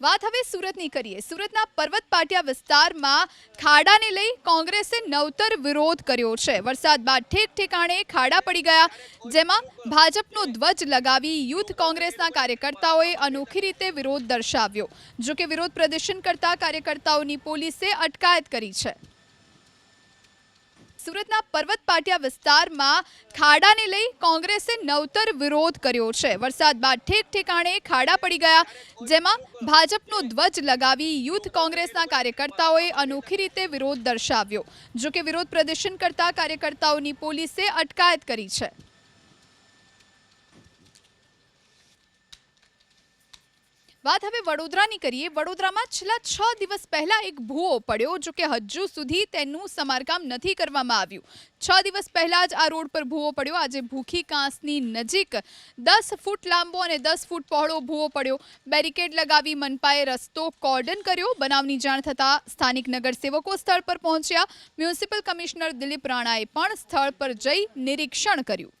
વાત હવે સુરતની કરીએ. સુરતના પર્વત પાટિયા વિસ્તારમાં ખાડાને લઈ કોંગ્રેસે નવતર વિરોધ કર્યો છે. વરસાદ બાદ ઠેક ઠેકાણે ખાડા પડી ગયા, જેમાં ભાજપનો ધ્વજ લગાવી યુથ કોંગ્રેસના કાર્યકર્તાઓએ અનોખી રીતે વિરોધ દર્શાવ્યો. જો કે વિરોધ પ્રદર્શન કરતા કાર્યકર્તાઓની પોલીસે અટકાયત કરી છે. સુરતના પર્વત પાટિયા વિસ્તારમાં ખાડાને લઈ કોંગ્રેસે નવતર વિરોધ કર્યો છે. વરસાદ બાદ ઠેક ઠેકાણે ખાડા પડી ગયા, જેમાં ભાજપનો ધ્વજ લગાવી યુથ કોંગ્રેસના કાર્યકર્તાઓએ અનોખી રીતે વિરોધ દર્શાવ્યો. જોકે વિરોધ પ્રદર્શન કરતા કાર્યકર્તાઓની પોલીસે અટકાયત કરી છે. વાત હવે વડોદરાની કરીએ. વડોદરામાં છેલ્લા છ દિવસ પહેલાં એક ભૂવો પડ્યો જો કે હજુ સુધી તેનું સમારકામ નથી કરવામાં આવ્યું. છ દિવસ પહેલાં જ આ રોડ પર ભૂવો પડ્યો. આજે ભૂખી કાંસની નજીક દસ ફૂટ લાંબો અને દસ ફૂટ પહોળો ભૂવો પડ્યો. બેરિકેડ લગાવી મનપાએ રસ્તો કોર્ડન કર્યો. બનાવની જાણ થતાં સ્થાનિક નગરસેવકો સ્થળ પર પહોંચ્યા. મ્યુનિસિપલ કમિશનર દિલીપ રાણાએ પણ સ્થળ પર જઈ નિરીક્ષણ કર્યું.